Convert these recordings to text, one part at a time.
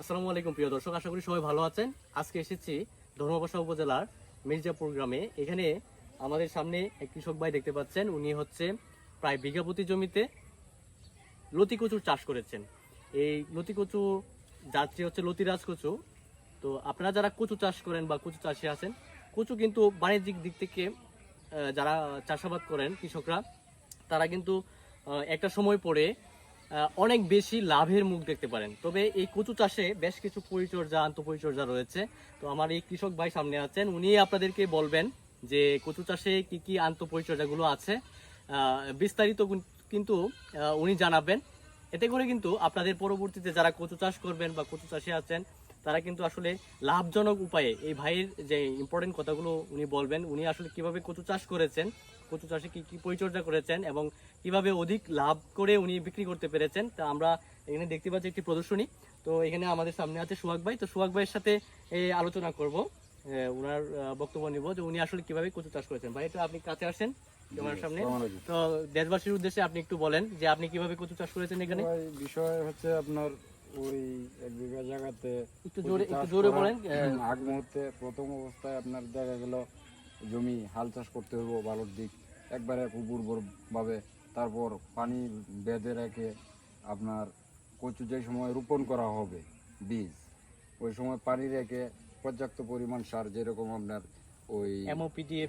আসসালামু আলাইকুম, প্রিয় দর্শক। আশা করি সবাই ভালো আছেন। আজকে এসেছি ধর্মপাশা উপজেলার মির্জাপুর গ্রামে। এখানে আমাদের সামনে এক কৃষক ভাই দেখতে পাচ্ছেন। উনি হচ্ছে প্রায় বিঘা প্রতি জমিতে লতি কচুর চাষ করেছেন। এই লতি কচু যাত্রী হচ্ছে লতিরাজ কচু তো আপনারা যারা কচু চাষ করেন বা কচু চাষি আছেন, কচু কিন্তু বাণিজ্যিক দিক থেকে যারা চাষাবাদ করেন কৃষকরা, তারা কিন্তু একটা সময় পরে অনেক বেশি লাভের মুখ দেখতে পারেন। তবে এই কচু চাষে বেশ কিছু পরিচর্যা, আন্তঃপরিচর্যা রয়েছে। তো আমার এই কৃষক ভাই সামনে আছেন। উনি আপনাদেরকে বলবেন যে কচু চাষে কি কি আন্তঃপরিচর্যাগুলো আছে। বিস্তারিত কিন্তু উনি জানাবেন। এতে করে কিন্তু আপনাদের পরবর্তীতে যারা কচু চাষ করবেন বা কচু চাষে আছেন, তারা কিন্তু আসলে লাভজনক উপায়ে এই ভাইয়ের যে ইম্পর্টেন্ট কথাগুলো উনি বলবেন, উনি আসলে কীভাবে কচু চাষ করেছেন কচু চাষে কি কি পরিচর্যা করেছেন এবং কীভাবে অধিক লাভ করে উনি বিক্রি করতে পেরেছেন তা আমরা এখানে দেখতে পাচ্ছি একটি প্রদর্শনী। তো এখানে আমাদের সামনে আছে সোহাগ ভাই। তো সোহাগ ভাইয়ের সাথে আলোচনা করব। ওনার বক্তব্য নিব যে উনি আসলে কীভাবে কচু চাষ করেছেন। ভাই একটু আপনি কাছে আসেন ক্যামেরার সামনে। তো দেশবাসীর উদ্দেশ্যে আপনি একটু বলেন যে আপনি কীভাবে কচু চাষ করেছেন এখানে? বিষয় হচ্ছে আপনার ওই এক বিঘা জায়গাতে একটু জোরে একটু জোরে বলেন। আগ মুহূর্তে প্রথম অবস্থায় আপনার দেখা গেল জমি হাল চাষ করতে হইব ভালোর দিক। একবারে খুব উর্বর ভাবে তারপর পানি বেঁধে রেখে আপনার কচু যে সময় রোপণ করা হবে বীজ ওই সময় পানি রেখে পর্যাপ্ত পরিমাণ সার যেরকম আপনার ওই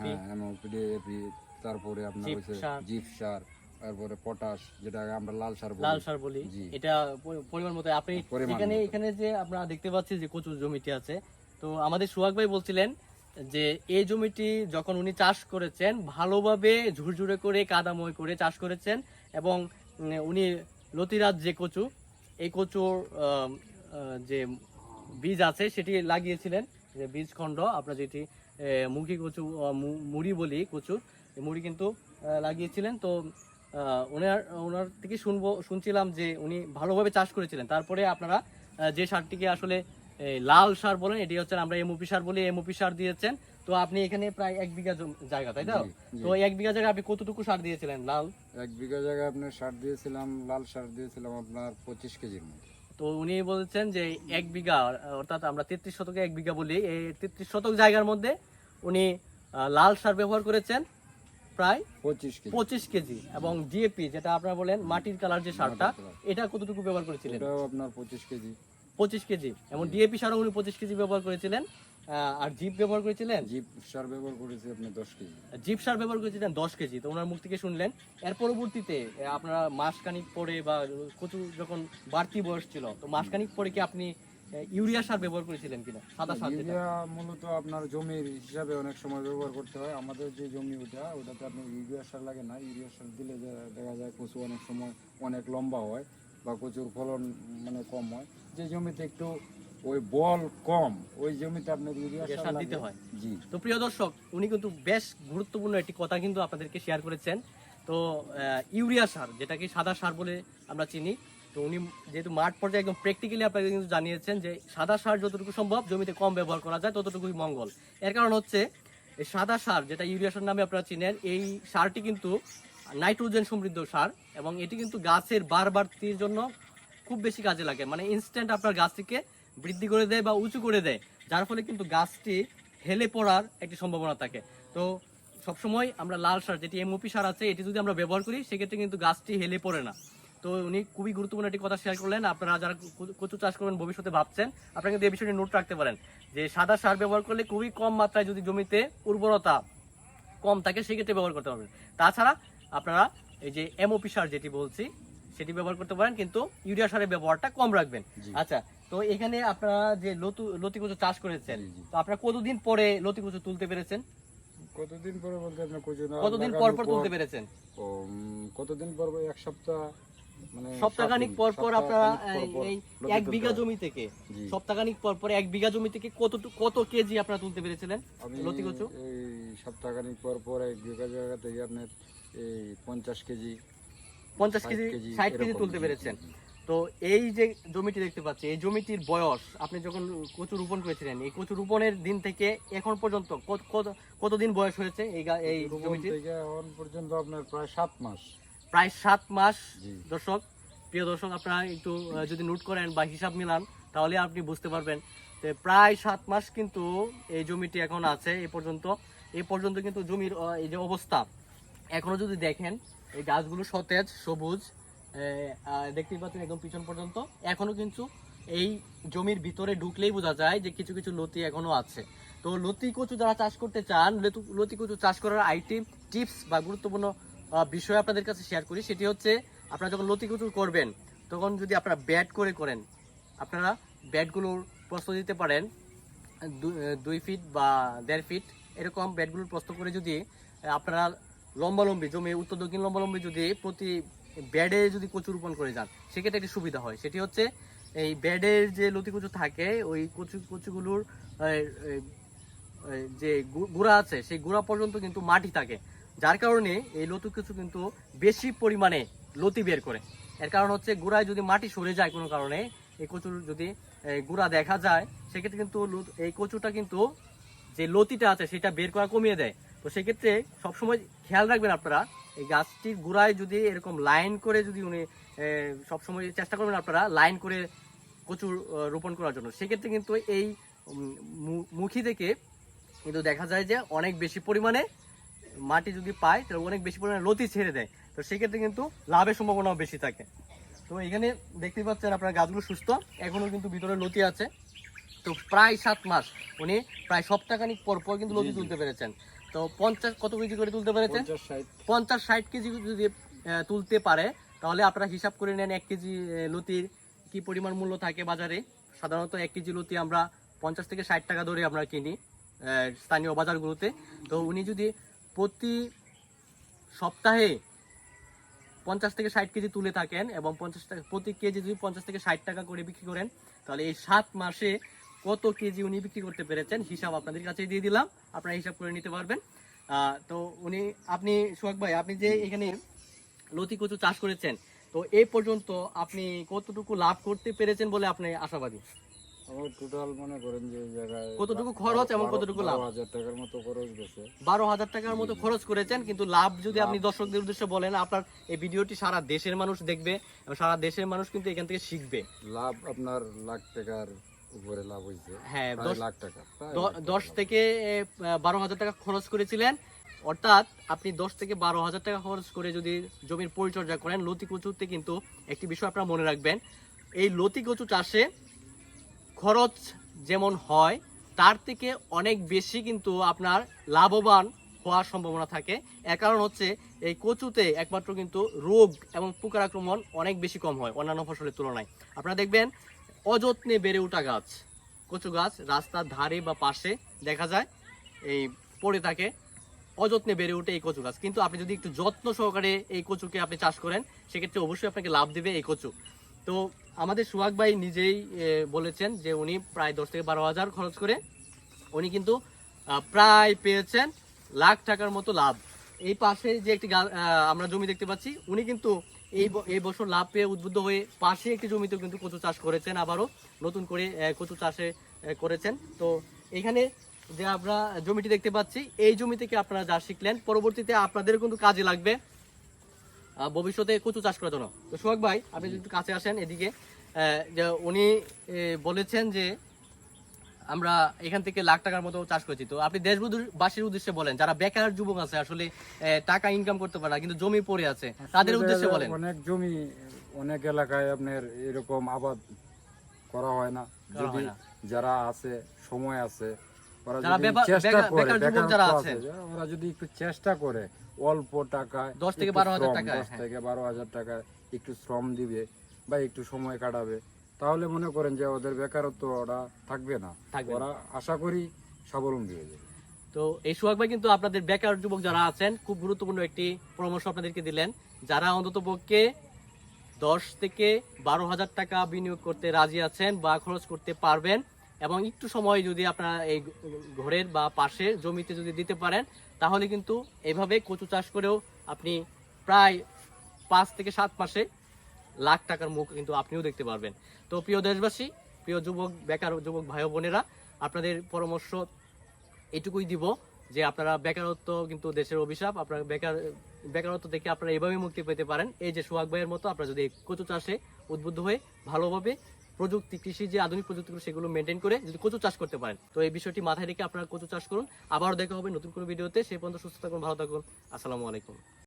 হ্যাঁ এমওপিডিএপি তারপরে আপনার হচ্ছে। জিপ সার তারপরে পটাশ যেটা আমরা লাল সার বলি। লাল সার বলি। এটা পরি- পরিমাণ মতো। আপনি এখানে এখানে যে আমরা দেখতে পাচ্ছি যে কচু জমিটি আছে তো আমাদের সোহাগ ভাই বলছিলেন যে এই জমিটি যখন উনি চাষ করেছেন, ভালোভাবে ঝুরঝুরে করে, কাদাময় করে চাষ করেছেন এবং উনি লতিরাজ যে কচু, এই কচুর যে বীজ আছে সেটি লাগিয়েছিলেন, যে বীজ খণ্ড আপনার যেটি মুখী কচু মুড়ি বলি কচুর মুড়ি কিন্তু লাগিয়েছিলেন। তো ওনার ওনার থেকে শুনব, শুনছিলাম যে উনি ভালোভাবে চাষ করেছিলেন। তারপরে আপনারা যে সারটিকে আসলে এই, লাল সার বলেন এটি হচ্ছে আমরা এমওপি সার বলি এমওপি সার দিয়েছেন। তো আপনি এখানে প্রায় এক বিঘা জায়গা তাই তো। তো এক বিঘা জায়গা আপনি কতটুকু সার দিয়েছিলেন লাল? এক বিঘা জায়গায় আপনার সার দিয়েছিলাম লাল সার দিয়েছিলাম আপনার পঁচিশ কেজির মতো। তো উনি বলছেন যে এক বিঘা অর্থাৎ আমরা তেত্রিশ শতকে এক বিঘা বলি এই তেত্রিশ শতক জায়গার মধ্যে উনি লাল সার ব্যবহার করেছেন প্রায় পঁচিশ কেজি। এবং ডিএপি যেটা আপনারা বলেন মাটির কালার যে সারটা এটা কতটুকু ব্যবহার করেছিলেন? আপনার পঁচিশ কেজি। পঁচিশ কেজি। এবং ডিএপি সারও উনি পঁচিশ কেজি ব্যবহার করেছিলেন। আর জিপ ব্যবহার করেছিলেন? জিপ সার ব্যবহার করেছি আপনি দশ কেজি। জিপ সার ব্যবহার করেছিলেন দশ কেজি। তো ওনার মুখ থেকে শুনলেন। এর পরবর্তীতে আপনারা মাসখানিক পরে বা কচু যখন বাড়তি বয়স ছিল তো মাসখানিক পরে কি আপনি ইউরিয়া সার ব্যবহার করেছিলেন কিনা? সাদা সার ইউরিয়া মূলত আপনার জমির হিসাবে অনেক সময় ব্যবহার করতে হয়। আমাদের যে জমি ওটা ওটাতে আপনার ইউরিয়া সার লাগে না। ইউরিয়া সার দিলে দেখা যায় কচু অনেক সময় অনেক লম্বা হয়। বা কচুর ফলন মানে কম হয়। যে জমিতে একটু ওই বল কম ওই জমিতে আপনার ইউরিয়া সার দিতে হয়। জি। তো প্রিয় দর্শক উনি কিন্তু বেশ গুরুত্বপূর্ণ একটি কথা কিন্তু আপনাদেরকে শেয়ার করেছেন। তো ইউরিয়া সার যেটাকে সাদা সার বলে আমরা চিনি। তো উনি যেহেতু মাঠ পর্যায়ে একদম প্র্যাকটিক্যালি আপনাকে কিন্তু জানিয়েছেন যে সাদা সার যতটুকু সম্ভব জমিতে কম ব্যবহার করা যায় ততটুকুই মঙ্গল। এর কারণ হচ্ছে এই সাদা সার যেটা ইউরিয়া সার নামে আপনারা চিনেন এই সারটি কিন্তু নাইট্রোজেন সমৃদ্ধ সার, এবং এটি কিন্তু গাছের বাড়তির জন্য খুব বেশি কাজে লাগে। মানে ইনস্ট্যান্ট আপনার গাছটিকে বৃদ্ধি করে দেয় বা উঁচু করে দেয়, যার ফলে কিন্তু গাছটি হেলে পড়ার একটি সম্ভাবনা থাকে। তো সবসময় আমরা লাল সার, যেটি এমওপি সার আছে, এটি যদি আমরা ব্যবহার করি, সেক্ষেত্রে কিন্তু গাছটি হেলে পড়ে না। তো উনি খুবই গুরুত্বপূর্ণ একটি কথা শেয়ার করলেন। আপনারা যারা কচু চাষ করবেন, ভবিষ্যতে ভাবছেন, আপনারা কিন্তু এই বিষয়টি নোট রাখতে পারেন যে সাদা সার ব্যবহার করলে খুবই কম মাত্রায় যদি জমিতে উর্বরতা কম থাকে, সেক্ষেত্রে ব্যবহার করতে পারবেন। তাছাড়া আপনারা এই যে এমওপি সার যেটি বলছি সেটি ব্যবহার করতে পারেন কিন্তু ইউরিয়া সারের ব্যবহারটা কম রাখবেন। আচ্ছা তো এখানে আপনারা যে লতু লতি কচু চাষ করেছেন। তো আপনারা কতদিন পরে লতি কচু তুলতে পেরেছেন? কতদিন পরে বলতে আপনার কচু না কতদিন পর পর তুলতে পেরেছেন? ও, কতদিন পর পর? এক সপ্তাহ মানে সপ্তাহখানিক পর পর আপনারা এই এক বিঘা জমি থেকে। সপ্তাহখানিক পর পর এক বিঘা জমি থেকে কত কত কেজি আপনারা তুলতে পেরেছিলেন লতি কচু এই সপ্তাহখানিক পর পর এক বিঘা জায়গা থেকে আপনার এই পঞ্চাশ কেজি পঞ্চাশ কেজি ষাট কেজি তুলতে পেরেছেন। তো এই যে জমিটি দেখতে পাচ্ছি এই জমিটির বয়স আপনি যখন কচু রোপণ করেছিলেন এই কচু রোপণের দিন থেকে এখন পর্যন্ত কত- কত- কতদিন বয়স হয়েছে এই এই এখন পর্যন্ত আপনার প্রায় সাত মাস। প্রায় সাত মাস। দর্শক প্রিয় দর্শক আপনারা একটু যদি নোট করেন বা হিসাব মিলান তাহলে আপনি বুঝতে পারবেন যে প্রায় সাত মাস কিন্তু এই জমিটি এখন আছে এই পর্যন্ত এই পর্যন্ত কিন্তু জমির এই যে অবস্থা। এখনও যদি দেখেন, এই গাছগুলো সতেজ, সবুজ দেখতেই পাচ্ছেন একদম পিছন পর্যন্ত। এখনও কিন্তু এই জমির ভিতরে ঢুকলেই বোঝা যায় যে কিছু কিছু লতি এখনও আছে। তো লতি কচু যারা চাষ করতে চান, লতি কচু চাষ করার আইটি টিপস বা গুরুত্বপূর্ণ বিষয় আপনাদের কাছে শেয়ার করি, সেটি হচ্ছে আপনারা যখন লতি কচু করবেন, তখন যদি আপনারা ব্যাট করে করেন, আপনারা ব্যাটগুলোর প্রস্তুত দিতে পারেন দুই ফিট বা দেড় ফিট এরকম ব্যাটগুলোর প্রস্ত করে যদি, আপনারা লম্বালম্বি, জমি, উত্তর, দক্ষিণ লম্বালম্বি যদি প্রতি ব্যাডে যদি কচু রোপণ করে যান, সেক্ষেত্রে একটি সুবিধা হয়। সেটি হচ্ছে, এই ব্যাডের যে লতি কচু থাকে, ওই কচু, কচুগুলোর যে গুঁড়া আছে, সেই গুঁড়া পর্যন্ত কিন্তু মাটি থাকে। যার কারণে এই লতি কচু কিন্তু বেশি পরিমাণে লতি বের করে। এর কারণ হচ্ছে, গুঁড়ায় যদি মাটি সরে যায় কোনো কারণে, এই কচুর যদি গুঁড়া দেখা যায়, সেক্ষেত্রে কিন্তু এই কচুটা কিন্তু যে লতিটা আছে, সেটা বের করা কমিয়ে দেয়। তো সেক্ষেত্রে সবসময় খেয়াল রাখবেন আপনারা, এই গাছটির গুঁড়ায় যদি এরকম লাইন করে যদি উনি সবসময় চেষ্টা করবেন আপনারা লাইন করে কচু রোপণ করার জন্য। সেক্ষেত্রে কিন্তু এই মুখী থেকে কিন্তু দেখা যায় যে অনেক বেশি পরিমাণে মাটি যদি পায়, তাহলে অনেক বেশি পরিমাণে লতি ছেড়ে দেয়। তো সেক্ষেত্রে কিন্তু লাভের সম্ভাবনাও বেশি থাকে। তো এখানে দেখতে পাচ্ছেন আপনার গাছগুলো সুস্থ। এখনও কিন্তু ভিতরে লতি আছে। তো প্রায় সাত মাস উনি প্রায় সপ্তাহখানিক পর পর কিন্তু লতি। তুলতে পেরেছেন। তো পঞ্চাশ কত কেজি করে তুলতে পেরেছেন? পঞ্চাশ ষাট। কেজি যদি তুলতে পারে তাহলে আপনারা হিসাব করে নেন এক কেজি লতির কি পরিমাণ মূল্য থাকে বাজারে। সাধারণত এক কেজি লতি আমরা পঞ্চাশ থেকে ষাট টাকা ধরে আমরা কিনি স্থানীয় বাজারগুলোতে। তো উনি যদি প্রতি সপ্তাহে পঞ্চাশ থেকে ষাট কেজি তুলে থাকেন এবং পঞ্চাশ টাকা প্রতি কেজি যদি পঞ্চাশ থেকে ষাট টাকা করে বিক্রি করেন, তাহলে এই সাত মাসে কত কেজি উনি বিক্রি করতে পেরেছেন হিসাব আপনাদের কাছে দিয়ে দিলাম। আপনারা হিসাব করে নিতে পারবেন। তো উনি, আপনি সোহাগ ভাই, আপনি যে এখানে লতি কচু চাষ করেছেন, তো এই পর্যন্ত আপনি কতটুকু লাভ করতে পেরেছেন বলে আপনি আশাবাদী? আমার টোটাল মনে করেন যে এই জায়গায় কতটুকু খরচ এবং বারো- কতটুকু লাভ? হাজার টাকার মতো খরচ গেছে। বারো হাজার টাকার মতো খরচ করেছেন কিন্তু লাভ যদি আপনি দর্শকদের উদ্দেশ্যে বলেন আপনার এই ভিডিওটি সারা দেশের মানুষ দেখবে এবং সারা দেশের মানুষ কিন্তু এখান থেকে শিখবে। লাভ আপনার লাখ টাকার উপরে লাভ হয়েছে। হ্যাঁ দশ লাখ টাকা দশ থেকে বারো হাজার টাকা খরচ করেছিলেন। অর্থাৎ আপনি দশ থেকে বারো হাজার টাকা খরচ করে যদি জমির পরিচর্যা করেন লতি কচুতে কিন্তু একটি বিষয় আপনারা মনে রাখবেন। এই লতি কচু চাষে খরচ যেমন হয়, তার থেকে অনেক বেশি কিন্তু আপনার লাভবান হওয়ার সম্ভাবনা থাকে। এর কারণ হচ্ছে, এই কচুতে একমাত্র কিন্তু রোগ এবং পোকার আক্রমণ অনেক বেশি কম হয় অন্যান্য ফসলের তুলনায়। আপনারা দেখবেন, অযত্নে বেড়ে ওঠা গাছ, কচু গাছ রাস্তার ধারে বা পাশে দেখা যায়, এই পড়ে থাকে, অযত্নে বেড়ে ওঠে এই কচু গাছ। কিন্তু আপনি যদি একটু যত্ন সহকারে এই কচুকে আপনি চাষ করেন, সেক্ষেত্রে অবশ্যই আপনাকে লাভ দেবে এই কচু। তো আমাদের সুহাগ ভাই নিজেই বলেছেন যে উনি প্রায় দশ থেকে বারো হাজার খরচ করে উনি কিন্তু প্রায় পেয়েছেন লাখ টাকার মতো লাভ। এই পাশে যে একটি আমরা জমি দেখতে পাচ্ছি, উনি কিন্তু এই এই বছর লাভ পেয়ে উদ্বুদ্ধ হয়ে পাশে একটি জমিতেও কিন্তু কচু চাষ করেছেন আবারও, নতুন করে কচু চাষে করেছেন। তো এখানে যে আমরা জমিটি দেখতে পাচ্ছি, এই জমি থেকে আপনারা যা শিখলেন, পরবর্তীতে আপনাদের কিন্তু কাজে লাগবে। ভবিষ্যতে কচু চাষ করার জন্য। তো সোহাগ ভাই আপনি যদি কাছে আসেন এদিকে যে উনি বলেছেন যে আমরা এখান থেকে লাখ টাকার মতো চাষ করেছি। তো আপনি দেশবাসীর উদ্দেশ্যে বলেন যারা বেকার যুবক আছে আসলে টাকা ইনকাম করতে পারে না কিন্তু জমি পড়ে আছে তাদের উদ্দেশ্যে বলেন। অনেক জমি অনেক এলাকায় আপনার এরকম আবাদ করা হয় না। যদি হয় না। যারা আছে সময় আছে ওরা যদি চেষ্টা করে বেকার যুবক যারা আছে, আছে। ওরা যদি একটু চেষ্টা করে অল্প টাকায় 10 থেকে একটু 12 হাজার শ্রম, টাকায়, 10 হ্যাঁ। থেকে বারো হাজার টাকা একটু শ্রম দিবে বা একটু সময় কাটাবে তাহলে মনে করেন যে ওদের বেকারত্ব ওরা থাকবে না থাকবে না। ওরা আশা করি স্বাবলম্বী হয়ে যাবে তো এই সোহাগ ভাই কিন্তু আপনাদের বেকার যুবক যারা আছেন খুব গুরুত্বপূর্ণ একটি পরামর্শ আপনাদেরকে দিলেন যারা অন্তত পক্ষে দশ থেকে বারো হাজার টাকা বিনিয়োগ করতে রাজি আছেন বা খরচ করতে পারবেন এবং একটু সময় যদি আপনারা এই ঘরের বা পাশের জমিতে যদি দিতে পারেন, তাহলে কিন্তু এইভাবে কচু চাষ করেও আপনি প্রায় পাঁচ থেকে সাত মাসে লাখ টাকার মুখ কিন্তু আপনিও দেখতে পারবেন। তো প্রিয় দেশবাসী, প্রিয় যুবক, বেকার যুবক ভাই বোনেরা, আপনাদের পরামর্শ এটুকুই দিব যে আপনারা বেকারত্ব কিন্তু দেশের অভিশাপ, আপনারা বেকার, বেকারত্ব থেকে আপনারা এভাবে মুক্তি পেতে পারেন। এই যে সোহাগ ভাইয়ের মতো আপনারা যদি কচু চাষে উদ্বুদ্ধ হয়ে ভালোভাবে প্রযুক্তি, কৃষি যে আধুনিক প্রযুক্তিগুলো, সেগুলো মেনটেন করে যদি কচু চাষ করতে পারেন। তো এই বিষয়টি মাথায় রেখে আপনারা কচু চাষ করুন। আবারও দেখা হবে নতুন কোনো ভিডিওতে। সে পর্যন্ত সুস্থ থাকুন, ভালো থাকুন। আসসালামু আলাইকুম।